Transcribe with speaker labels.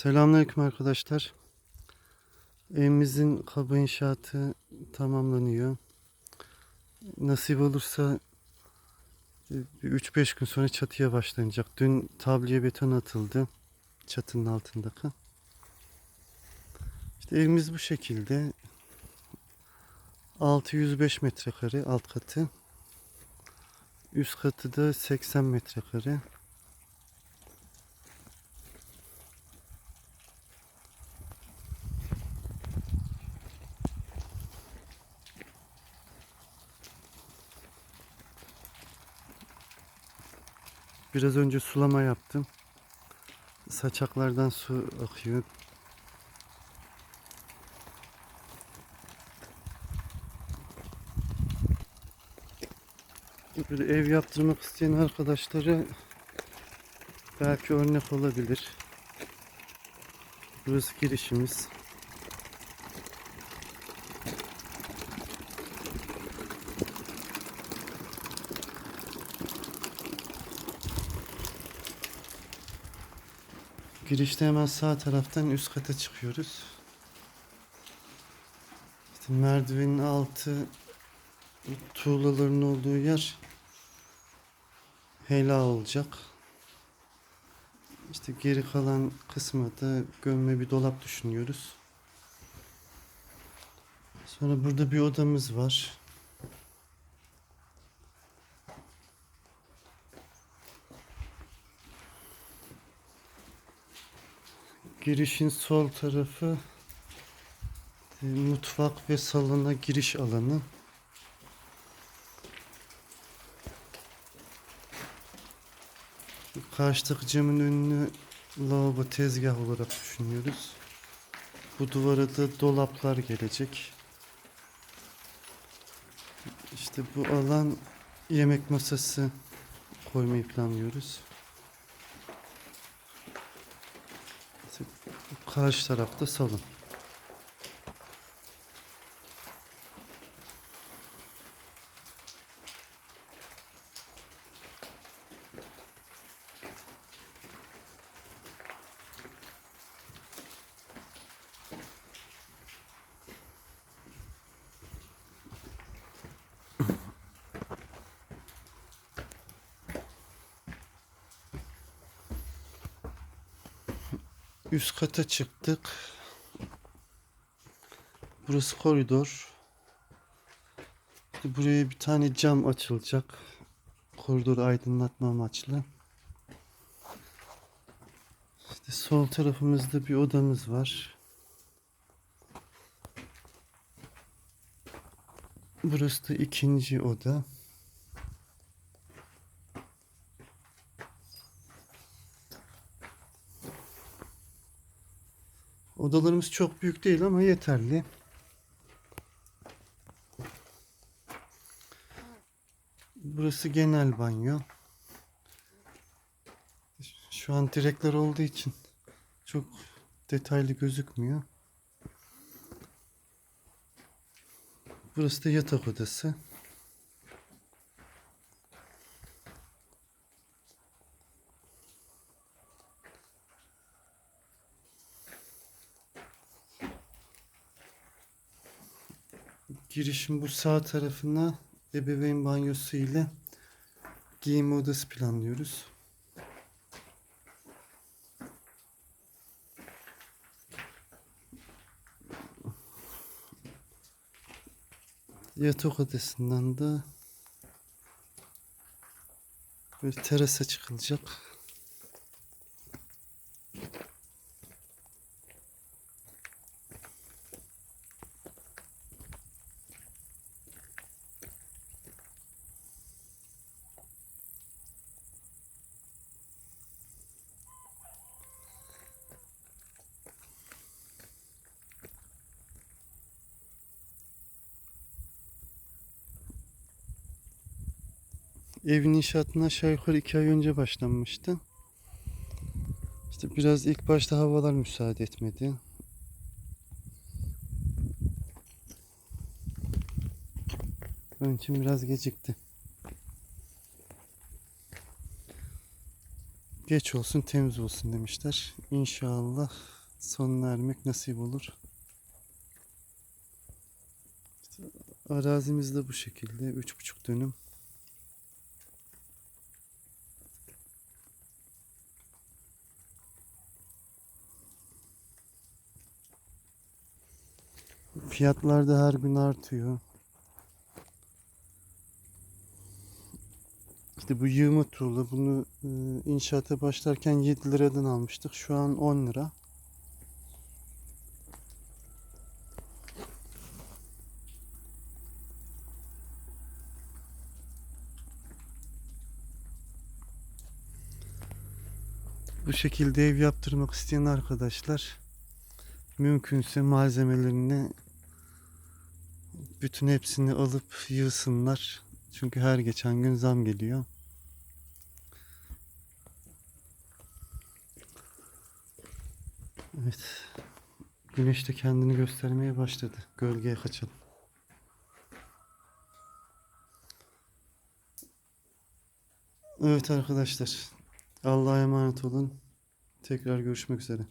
Speaker 1: Selamünaleyküm arkadaşlar. Evimizin kaba inşaatı tamamlanıyor. Nasip olursa e, bir 3-5 gün sonra çatıya başlanacak. Dün tabliye beton atıldı. Çatının altındaki. İşte evimiz bu şekilde. 605 metrekare alt katı. Üst katı da 80 metrekare. Biraz önce sulama yaptım. Saçaklardan su akıyor. Böyle ev yaptırmak isteyen arkadaşlara belki örnek olabilir. Burası girişimiz. Girişte hemen sağ taraftan üst kata çıkıyoruz. İşte merdivenin altı tuğlaların olduğu yer hela olacak. İşte geri kalan kısmı da gömme bir dolap düşünüyoruz. Sonra burada bir odamız var. Girişin sol tarafı e, mutfak ve salona giriş alanı. Karşıdaki camın önünü lavabo tezgah olarak düşünüyoruz. Bu duvara da dolaplar gelecek. İşte bu alan yemek masası koymayı planlıyoruz. İşte bu karşı tarafta salon. Üst kata çıktık. Burası koridor. Buraya bir tane cam açılacak. Koridoru aydınlatma amaçlı. İşte sol tarafımızda bir odamız var. Burası da ikinci oda. Odalarımız çok büyük değil ama yeterli. Burası genel banyo. Şu an direkler olduğu için çok detaylı gözükmüyor. Burası da yatak odası. Girişin bu sağ tarafına ebeveyn banyosu ile giyinme odası planlıyoruz. Yatak odasından da böyle terasa çıkılacak. Evin inşaatına aşağı yukarı iki ay önce başlanmıştı. İşte biraz ilk başta havalar müsaade etmedi. Onun için biraz gecikti. geç olsun temiz olsun demişler. İnşallah sonuna ermek nasip olur. İşte arazimiz de bu şekilde. Üç buçuk dönüm. Fiyatlar da her gün artıyor. İşte bu yığma tuğla bunu e, inşaata başlarken 7 liradan almıştık. Şu an 10 lira. Bu şekilde ev yaptırmak isteyen arkadaşlar mümkünse malzemelerini bütün hepsini alıp yığsınlar. Çünkü her geçen gün zam geliyor. Evet. Güneş de kendini göstermeye başladı. Gölgeye kaçalım. Evet arkadaşlar. Allah'a emanet olun. Tekrar görüşmek üzere.